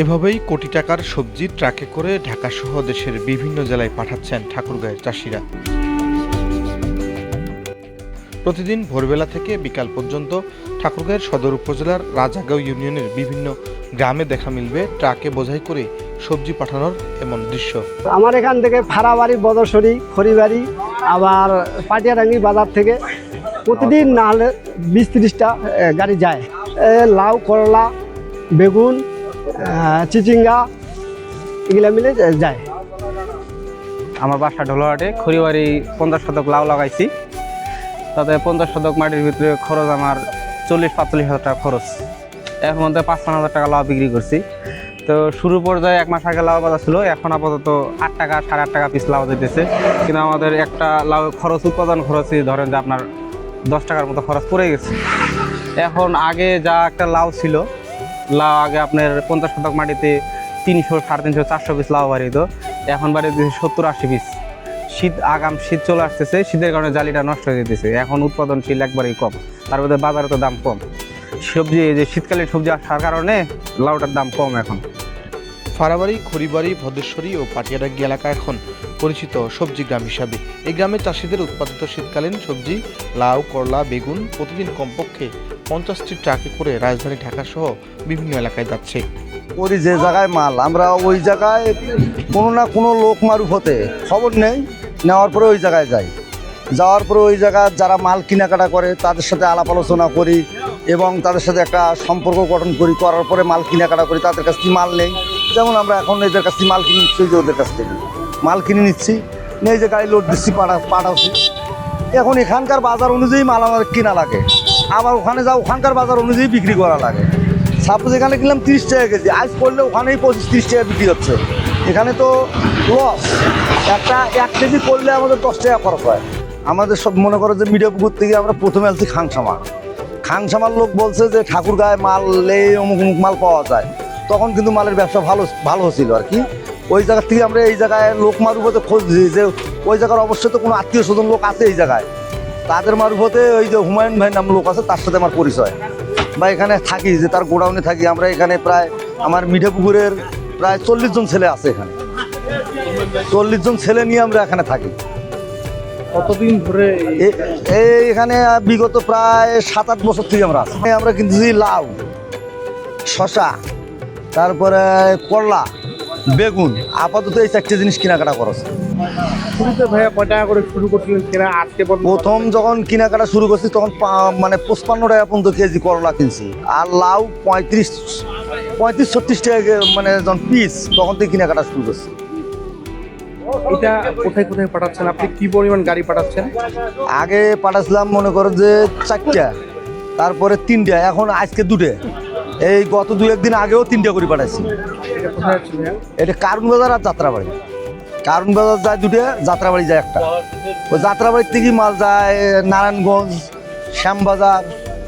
এভাবেই কোটি টাকার সবজি ট্রাকে করে ঢাকাসহ দেশের বিভিন্ন জেলায় পাঠাচ্ছেন ঠাকুরগাঁয়ের চাষিরা। প্রতিদিন ভোরবেলা থেকে বিকাল পর্যন্ত ঠাকুরগাঁয়ের সদর উপজেলার রাজাগাঁও ইউনিয়নের বিভিন্ন গ্রামে দেখা মিলবে ট্রাকে বোঝাই করে সবজি পাঠানোর এমন দৃশ্য। আমার এখান থেকে ফাড়াবাড়ি বদরসরি খড়িবাড়ি, আবার পাটিয়ারাঙ্গি বাজার থেকে প্রতিদিন না হলে বিশ তিরিশটা গাড়ি যায়। লাউ, করলা, বেগুন চিচিঙ্গা, এগুলা মিলে যায়। আমার বাসা ঢোলাহাটে খড়িবাড়ি পঞ্চাশ শতক লাউ লাগাইছি। তাতে পঞ্চাশ শতক মাটির ভিতরে খরচ আমার চল্লিশ, পাঁচচল্লিশ হাজার টাকা খরচ। মধ্যে পাঁচ পাঁচ হাজার টাকা লাউ বিক্রি করছি। তো শুরু পর্যায়ে এক মাস আগে লাউ বাজার ছিল, এখন আপাতত আট টাকা, সাড়ে আট টাকা পিস লাউ দিতেছে কিন্তু আমাদের একটা লাউ খরচ, উৎপাদন খরচই ধরেন যে আপনার দশ টাকার মতো খরচ পড়ে গেছে। এখন আগে যা একটা লাউ ছিল লাউ আগে আপনার পঞ্চাশ শতক মাটিতে তিনশো, সাড়ে তিনশো, চারশো পিস লাউ বাড়িত এখন বাড়ি দিয়েছে সত্তর, আশি পিস। শীত, আগাম শীত চলে আসতেছে, শীতের কারণে জালিটা নষ্ট হয়ে যেতেছে। এখন উৎপাদনশীল একবারেই কম, তার মধ্যে বাজারে তো দাম কম। সবজি যে শীতকালীন সবজি আসার কারণে লাউটার দাম কম এখন। ফাড়াবাড়ি খড়িবাড়ি, ভদ্রেশ্বরী ও পাটিয়াডাঙ্গি এলাকা এখন পরিচিত সবজি গ্রাম হিসাবে। এই গ্রামে চাষিদের উৎপাদিত শীতকালীন সবজি, লাউ, করলা, বেগুন প্রতিদিন কমপক্ষে পঞ্চাশটি ট্রাকে করে রাজধানী ঢাকা সহ বিভিন্ন এলাকায় যাচ্ছে। করি যে জায়গায় মাল, আমরা ওই জায়গায় কোনো না কোনো লোক মারুফ হতে খবর নেই, নেওয়ার পরে ওই জায়গায় যাই। যাওয়ার পরে ওই জায়গায় যারা মাল কেনাকাটা করে, তাদের সাথে আলাপ আলোচনা করি এবং তাদের সাথে একটা সম্পর্ক গঠন করি, করার পরে মাল কেনাকাটা করি, তাদের কাছ থেকে মাল নেই। যেমন আমরা এখন এদের কাছ থেকে মাল কিনে নিচ্ছি যে ওদের কাছ থেকে মাল কিনে নিচ্ছি, নিয়ে যে গাড়ি লোড দিচ্ছি, পাঠা পাঠাচ্ছি। এখন এখানকার বাজার অনুযায়ী মাল আমার কেনা লাগে। আবার ওখানে যা ওখানকার বাজার অনুযায়ী বিক্রি করা লাগে। সাপোজ এখানে কিনলাম তিরিশ টাকা কেজি, আজ পড়লে ওখানেই পঁচিশ, তিরিশ টাকা বিক্রি হচ্ছে। এখানে তো লস একটা এক কেজি করলে আমাদের দশ টাকা খরচ হয়। আমাদের সব মনে করো যে মিডিয়া পুকুর থেকে আমরা প্রথমে আনছি খাংসামা খাংসামার লোক বলছে যে ঠাকুর গায়ে মাল এই অমুক অমুক মাল পাওয়া যায়। তখন কিন্তু মালের ব্যবসা ভালো ভালো ছিল আর কি। ওই জায়গা থেকে আমরা এই জায়গায় লোক মারুফতে খোঁজ দিই যে ওই জায়গার অবশ্যই তো কোনো আত্মীয় স্বজন লোক আছে এই জায়গায়। তাদের মারুফতে ওই যে হুমায়ুন ভাই নাম লোক আছে তার সাথে আমার পরিচয়। বা এখানে থাকি যে তার গোডাউনে থাকি আমরা এখানে প্রায় আমার মিঠে পুকুরের প্রায় চল্লিশ জন ছেলে আছে এখানে। চল্লিশ জন ছেলে নিয়ে আমরা এখানে থাকি। কতদিন ধরে এই এখানে বিগত প্রায় সাত আট বছর থেকে আমরা আছি। আমরা কিনতেছি লাউ শশা তারপরে করলা। বেগুন। আপাতত এই চারটে জিনিস কেনাকাটা খরচ শুরুতে ভাইয়া কয় টাকা করে শুরু করছিলেন কেনা আজকে প্রথম যখন কেনাকাটা শুরু করছি তখন মানে পঁচপান্ন টাকা পর্যন্ত কেজি করলা কিনছি। আর লাউ পঁয়ত্রিশ পঁয়ত্রিশ ছত্রিশ টাকা মানে যখন পিস তখন থেকে কেনাকাটা শুরু করছি। এটা কোথায় কোথায় পাঠাচ্ছেন? আপনি কি পরিমাণ গাড়ি পাঠাচ্ছেন? আগে পাঠাচ্ছিলাম মনে করো যে চারটা তারপরে তিনটা এখন আজকে দুটো। এই গত দু একদিন আগেও তিনটা করে পাঠাচ্ছি এটা কারণ বাজার আর যাত্রাবাড়ি। কারণ বাজার যায় দুটো যাত্রাবাড়ি যায় একটা। ওই যাত্রাবাড়ির থেকে মাল যায় নারায়ণগঞ্জ শ্যামবাজার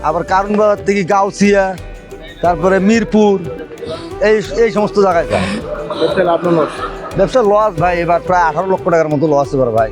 আবার কারণ বাজার থেকে গাউসিয়া তারপরে মিরপুর এই এই সমস্ত জায়গায় যায়? ব্যবসা লস ভাই এবার প্রায় আঠারো লক্ষ টাকার মতো লস এবার ভাই।